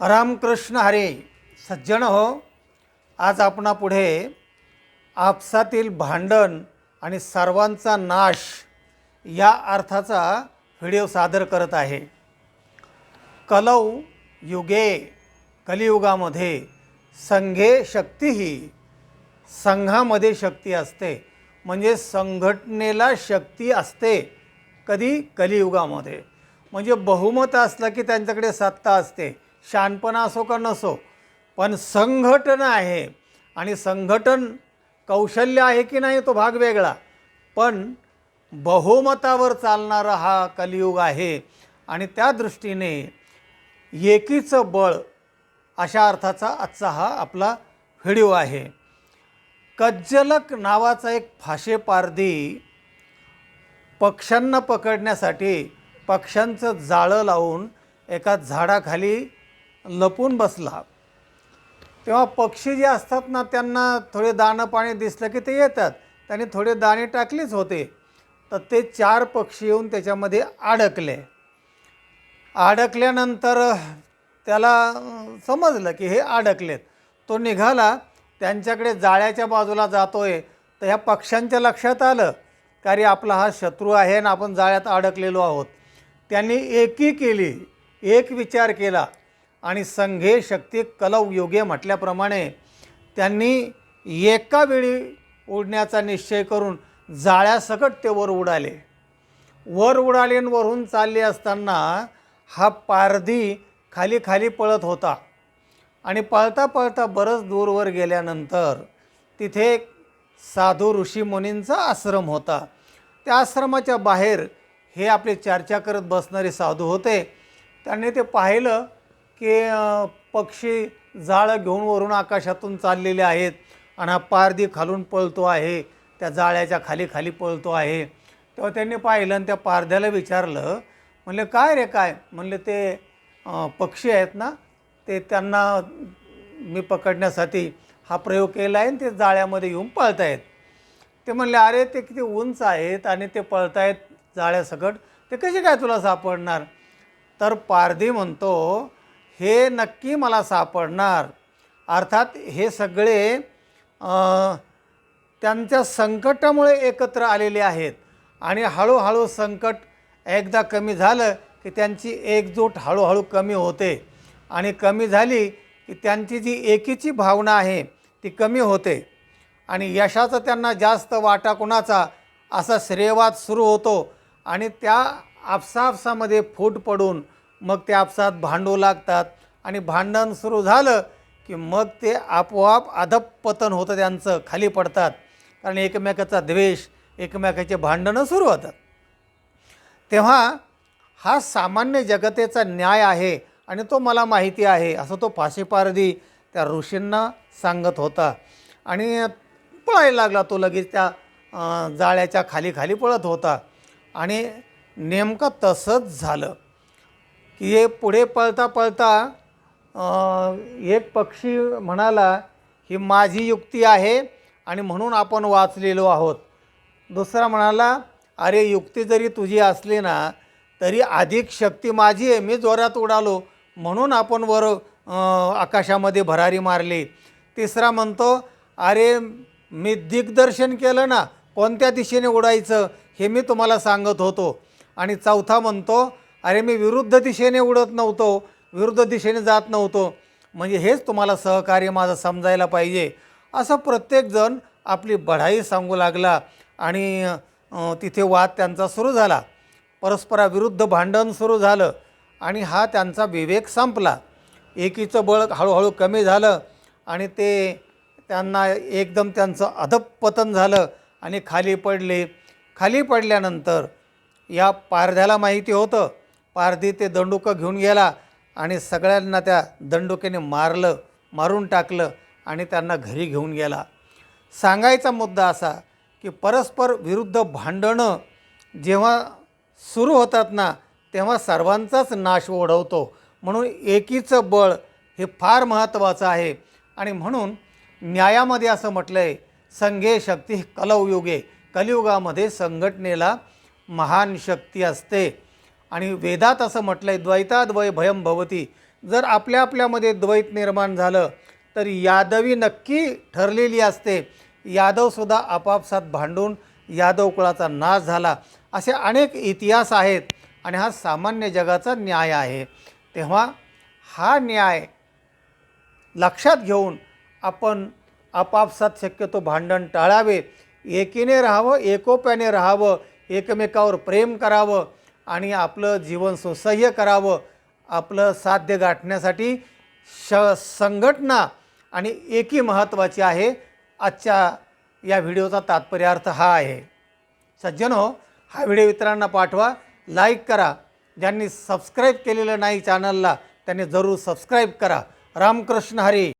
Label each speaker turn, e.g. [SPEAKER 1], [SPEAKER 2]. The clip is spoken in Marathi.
[SPEAKER 1] रामकृष्ण हरे सज्जन हो. आज आपणापुढे आपसातील भांडण आणि सर्वांचा नाश या अर्थाचा व्हिडिओ सादर करत आहे. कलौ युगे कलियुगामध्ये संघे शक्ती ही संघामध्ये शक्ती असते. म्हणजे संघटनेला शक्ती असते कधी? कलियुगामध्ये. म्हणजे बहुमत असलं की त्यांच्याकडे सत्ता असते. शहाणपणा असो का नसो पण संघटन आहे. आणि संघटन कौशल्य आहे की नाही तो भाग वेगळा. पण बहुमतावर चालणारा हा कलियुग आहे. आणि त्या दृष्टीने एकीचं बळ अशा अर्थाचा आजचा हा आपला व्हिडिओ आहे. कज्जलक नावाचा एक फाशेपारधी पक्ष्यांना पकडण्यासाठी पक्ष्यांचं जाळं लावून एका झाडाखाली लपून बसला. तेव्हा पक्षी जे असतात ना त्यांना थोडे दाणं पाणी दिसलं की ते येतात. त्याने थोडे दाणे टाकलेच होते. तर ते चार पक्षी येऊन त्याच्यामध्ये अडकले. अडकल्यानंतर त्याला समजलं की हे अडकलेत. तो निघाला त्यांच्याकडे जाळ्याच्या बाजूला जातो आहे तर ह्या पक्ष्यांच्या लक्षात आलं का रे आपला हा शत्रू आहे आणि आपण जाळ्यात अडकलेलो आहोत. त्यांनी एकी केली. एक विचार केला. आणि संघे शक्ती कलौ योगे म्हटल्याप्रमाणे त्यांनी एका वेळी उडण्याचा निश्चय करून जाळ्यासकट ते वर उडाले. वर उडाले वरून चालले असताना हा पारधी खाली खाली पळत होता. आणि पळता पळता बरंच दूरवर गेल्यानंतर तिथे एक साधू ऋषी मुनींचा आश्रम होता. त्या आश्रमाच्या बाहेर हे आपली चर्चा करत बसणारे साधू होते. त्यांनी ते पाहिलं की पक्षी जाळं घेऊन वरून आकाशातून चाललेले आहेत आणि हा पारधी खालून पळतो आहे त्या जाळ्याच्या खाली खाली पळतो आहे. तेव्हा त्यांनी पाहिलं आणि त्या पारध्याला विचारलं म्हणले काय रे काय? म्हणले ते पक्षी आहेत ना ते त्यांना मी पकडण्यासाठी हा प्रयोग केला आहे आणि ते जाळ्यामध्ये येऊन पळत आहेत ते म्हणले अरे ते किती उंच आहेत आणि ते पळतायत जाळ्यासकट ते कसे काय तुला सापडणार? तर पारधी म्हणतो हे नक्की मला सापडणार. अर्थात हे सगळे त्यांच्या संकटामुळे एकत्र आलेले आहेत. आणि हळूहळू संकट एकदा कमी झालं की त्यांची एकजूट हळूहळू कमी होते. आणि कमी झाली की त्यांची जी एकीची भावना आहे ती कमी होते. आणि यशाचा त्यांना जास्त वाटा कुणाचा? असा श्रेयवाद सुरू होतो. आणि त्या आपसापसामध्ये फूट पडून मग ते आपसात भांडू लागतात. आणि भांडण सुरू झालं की मग ते आपोआप अधपतन होतं त्यांचं खाली पडतात. कारण एकमेकाचा द्वेष एकमेकाचे भांडणं सुरू होतात. तेव्हा हा सामान्य जगतेचा न्याय आहे आणि तो मला माहिती आहे असं तो फाशीपारधी त्या ऋषींना सांगत होता. आणि पळायला लागला तो लगेच त्या जाळ्याच्या खाली खाली पळत होता. आणि नेमकं तसंच झालं. की हे पुढे पळता पळता एक पक्षी म्हणाला ही माझी युक्ती आहे आणि म्हणून आपण वाचलेलो आहोत. दुसरा म्हणाला अरे युक्ती जरी तुझी असली ना तरी अधिक शक्ती माझी आहे. मी जोरात उडालो म्हणून आपण वर आकाशामध्ये भरारी मारली. तिसरा म्हणतो अरे मी दिग्दर्शन केलं ना कोणत्या दिशेने उडायचं हे मी तुम्हाला सांगत होतो. आणि चौथा म्हणतो अरे मी विरुद्ध दिशेने उडत नव्हतो विरुद्ध दिशेने जात नव्हतो. म्हणजे हेच तुम्हाला सहकार्य माझं समजायला पाहिजे. असं प्रत्येकजण आपली बढाई सांगू लागला आणि तिथे वाद त्यांचा सुरू झाला. परस्पराविरुद्ध भांडण सुरू झालं आणि हा त्यांचा विवेक संपला. एकीचं बळ हळूहळू कमी झालं आणि ते त्यांना एकदम त्यांचं अधपतन झालं आणि खाली पडले. खाली पडल्यानंतर या पारध्याला माहिती होतं पारधी ते दंडुकं घेऊन गेला आणि सगळ्यांना त्या दंडुकेने मारलं मारून टाकलं आणि त्यांना घरी घेऊन गेला. सांगायचा मुद्दा असा की परस्पर विरुद्ध भांडणं जेव्हा सुरू होतात ना तेव्हा सर्वांचाच नाश ओढवतो. म्हणून एकीचं बळ हे फार महत्त्वाचं आहे. आणि म्हणून न्यायामध्ये असं म्हटलं आहे संघे शक्ती कलौयुगे कलियुगामध्ये संघटनेला महान शक्ती असते. आणि वेदात असं म्हटलं आहे द्वैताद्वय भयम भवती. जर आपल्या आपल्यामध्ये द्वैत निर्माण झालं तर यादवी नक्की ठरलेली असते. यादवसुद्धा आपापसात भांडून यादव कुळाचा नाश झाला. असे अनेक इतिहास आहेत आणि हा सामान्य जगाचा न्याय आहे. तेव्हा हा न्याय लक्षात घेऊन आपण आपापसात शक्यतो भांडण टाळावे. एकीने राहावं एकोप्याने राहावं एकमेकावर प्रेम करावं. आणि आपलं जीवन सुसह्य करावं आपलं साध्य गाठण्यासाठी श संघटना आणि एकी महत्त्वाची आहे. आजच्या या व्हिडिओचा तात्पर्यार्थ हा आहे. सज्जनो हो, हा व्हिडिओ इतरांना पाठवा लाईक करा. ज्यांनी सबस्क्राईब केलेलं नाही चॅनलला त्यांनी जरूर सबस्क्राईब करा. रामकृष्ण हरी.